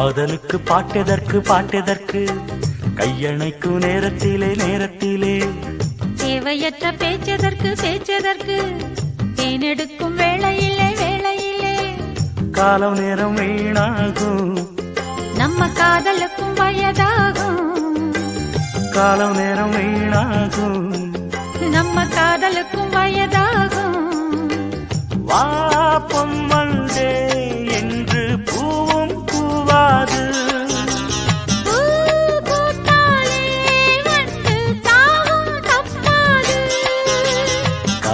காதலுக்கு பாட்டெதற்கு பாட்டெதற்கு. கையணைக்கும் நேரத்திலே நேரத்திலே. தேவையற்ற பேச்சதற்கு பேச்சதற்கு. தேனெடுக்கும் வேளையிலே வேளையிலே. காலம் நேரம் வீணாகும். நம்ம காதலுக்கும் வயதாகும். காலம் நேரம் வீணாகும். நம்ம காதலுக்கும் வயதாகும். வா பொம்மல்டே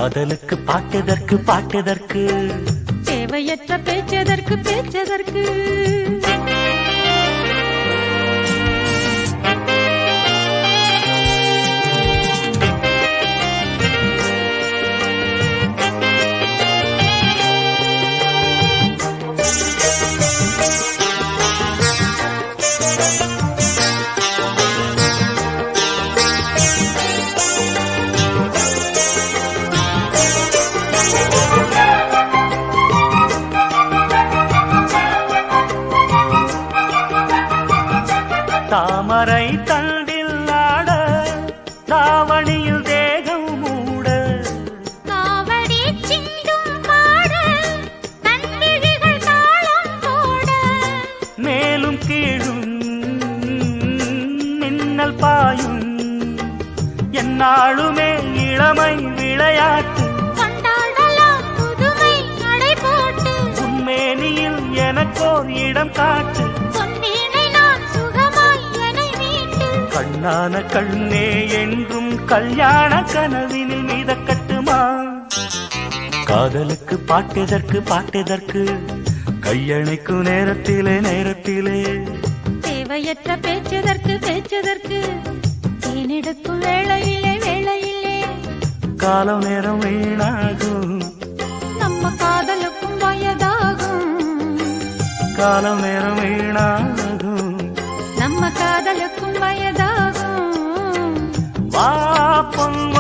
காதலுக்கு பாட்டெதற்கு பாட்டெதற்கு தேவையற்ற பேச்சதற்கு பேச்சதற்கு you. என்னாளுமே இளமை விளையாட்டு. உன்மேனியில் எனக்கோர் இடம் காட்டு. கண்ணான கண்ணே என்றும் கல்யாண கனவினில் மிதக்கட்டுமா? காதலுக்கு பாட்டெதற்கு பாட்டெதற்கு கையணைக்கும் நேரத்திலே நேரத்திலே. தேவையற்ற பேச்சதற்கு பேச்சதற்கு தேனெடுக்கும் வேளையிலே காலம் நேரம் வீணாகும் நம்ம காதலுக்கும் வயதாகும் காலம் நேரம் வீணாகும் நம்ம காதலுக்கும் வயதாகும் வா பொன்வண்டே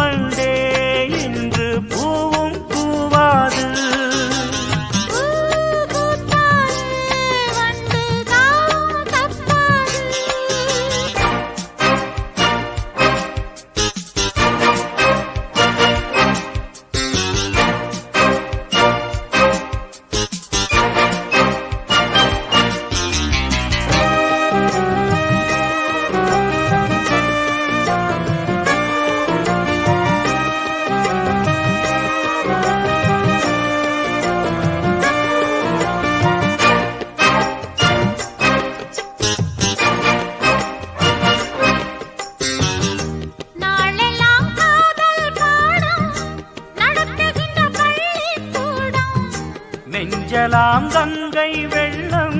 நெஞ்சலாம் கங்கை வெள்ளம்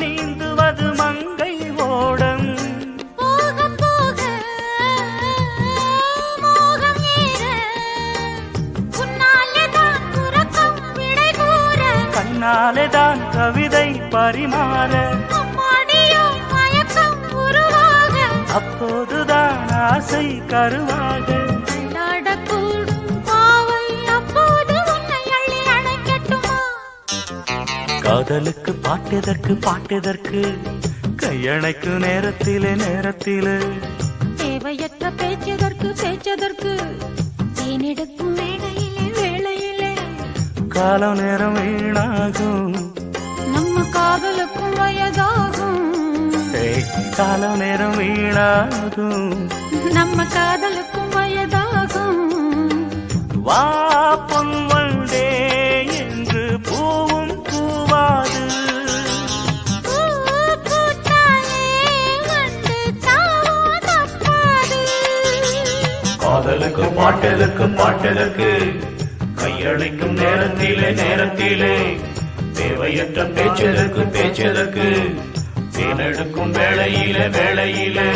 நீந்துவது மங்கை ஓடம். கண்ணாலே தான் கவிதை பரிமாற. அப்போதுதான் ஆசை கருவாக. காதலுக்கு பாட்டெதற்கு பாட்டெதற்கு கையணைக்கு நேரத்திலே நேரத்திலே. தேவையற்ற பேச்சதற்கு பேச்சதற்கு தேனெடுக்கும் வேளையிலே வேளையிலே. காலம் நேரம் வீணாகும். நம்ம காதலுக்கும் வயதாகும். காலம் நேரம் வீணாகும். நம்ம காதலுக்கும் வயதாகும். வா பொன்வண்டே பாட்டலுக்கு பாட்டலுக்கு பாட்டலுக்கு கையளிக்கும் நேரத்திலே நேரத்திலே. தேவையற்ற பேச்சலுக்கு பேச்சலுக்கு தேனெடுக்கும் வேளையிலே வேளையிலே.